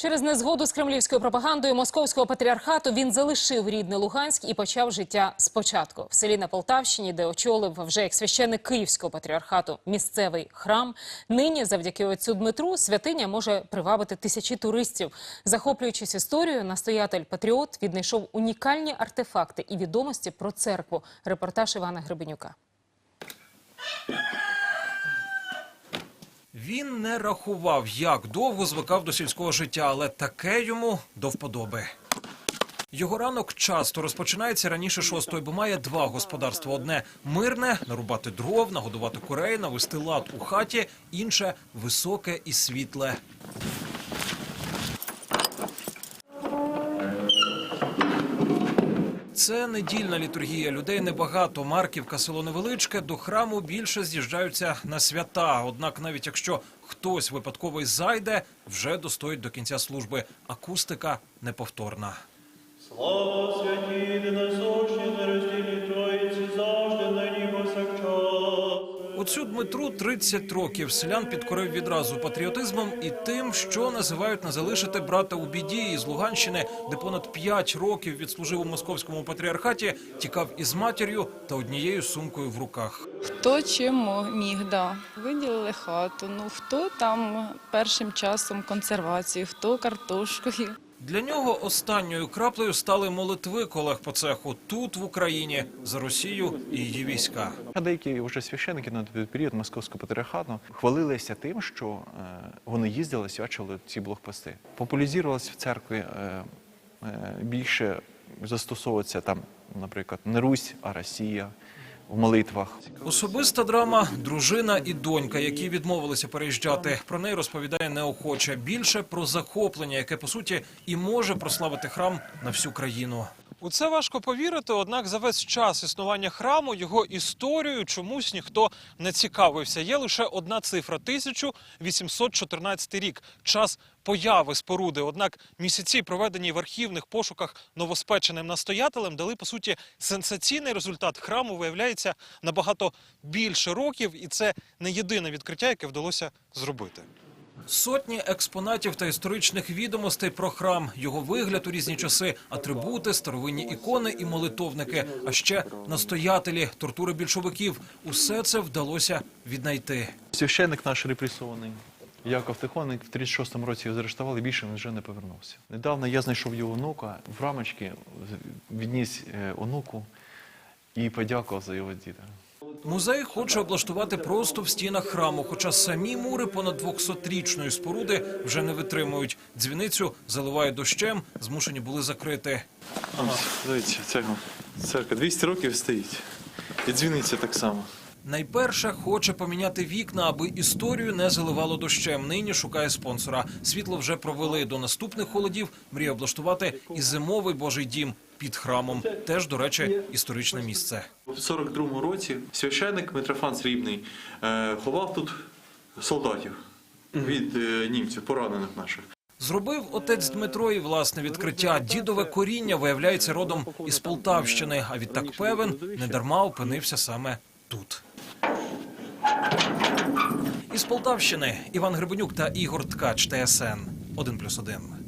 Через незгоду з кремлівською пропагандою московського патріархату він залишив рідне Луганськ і почав життя спочатку. В селі на Полтавщині, де очолив вже як священник Київського патріархату місцевий храм. Нині, завдяки отцю Дмитру, святиня може привабити тисячі туристів. Захоплюючись історією, настоятель патріот віднайшов унікальні артефакти і відомості про церкву. Репортаж Івана Гребенюка. Він не рахував, як довго звикав до сільського життя, але таке йому до вподоби. Його ранок часто розпочинається раніше шостої, бо має два господарства: одне мирне нарубати дров, нагодувати курей, навести лад у хаті, інше високе і світле. Це недільна літургія. Людей небагато. Марківка, село невеличке. До храму більше з'їжджаються на свята. Однак, навіть якщо хтось випадково й зайде, вже достоїть до кінця служби. Акустика неповторна. Слава святі, насущні на розділі Троїці, Оцю Дмитру 30 років. Селян підкорив відразу патріотизмом і тим, що називають не залишити брата у біді із Луганщини, де понад 5 років відслужив у московському патріархаті, тікав із матір'ю та однією сумкою в руках. Хто чим міг, да. Виділили хату. Ну хто там першим часом консервацію, хто картошкою. Для нього останньою краплею стали молитви колег по цеху тут, в Україні, за Росію і її війська. Деякі вже священники на той період московського патріархату хвалилися тим, що е, вони їздили, свячили ці блокпости. Популяризувалися в церкві е, е, більше застосовується там, наприклад, не Русь, а Росія в молитвах. Особиста драма дружина і донька, які відмовилися переїжджати. Про неї розповідає неохоче. Більше про захоплення, яке по суті і може прославити храм на всю країну. У це важко повірити, однак за весь час існування храму його історією чомусь ніхто не цікавився. Є лише одна цифра 1814 рік. Час появи споруди. Однак місяці, проведені в архівних пошуках новоспеченим настоятелем, дали по суті сенсаційний результат. Храму виявляється набагато більше років, і це не єдине відкриття, яке вдалося зробити. Сотні експонатів та історичних відомостей про храм, його вигляд у різні часи, атрибути, старовинні ікони і молитовники, а ще настоятелі, тортури більшовиків. Усе це вдалося віднайти. Священник наш репресований. Яков Тихоник в 36-му році його заарештували, більше він вже не повернувся. Недавно я знайшов його онука в рамочці, відніс е, онуку і подякував за його діда. Музей хоче облаштувати просто в стінах храму, хоча самі мури понад 200-річної споруди вже не витримують. Дзвіницю заливає дощем, змушені були закрити. Ось, дивіться. Церква 200 років стоїть. І дзвіниця так само. Найперше хоче поміняти вікна, аби історію не заливало дощем. Нині шукає спонсора. Світло вже провели до наступних холодів. Мріє облаштувати і зимовий божий дім під храмом. Теж, до речі, історичне місце. У 42-му році священник Митрофан Срібний е, ховав тут солдатів від е, німців, поранених наших. Зробив отець Дмитро і власне відкриття. Дідове коріння виявляється родом із Полтавщини. А відтак певен недарма опинився саме тут. Із Полтавщини Іван Гребенюк та Ігор Ткач ТСН 1+,1.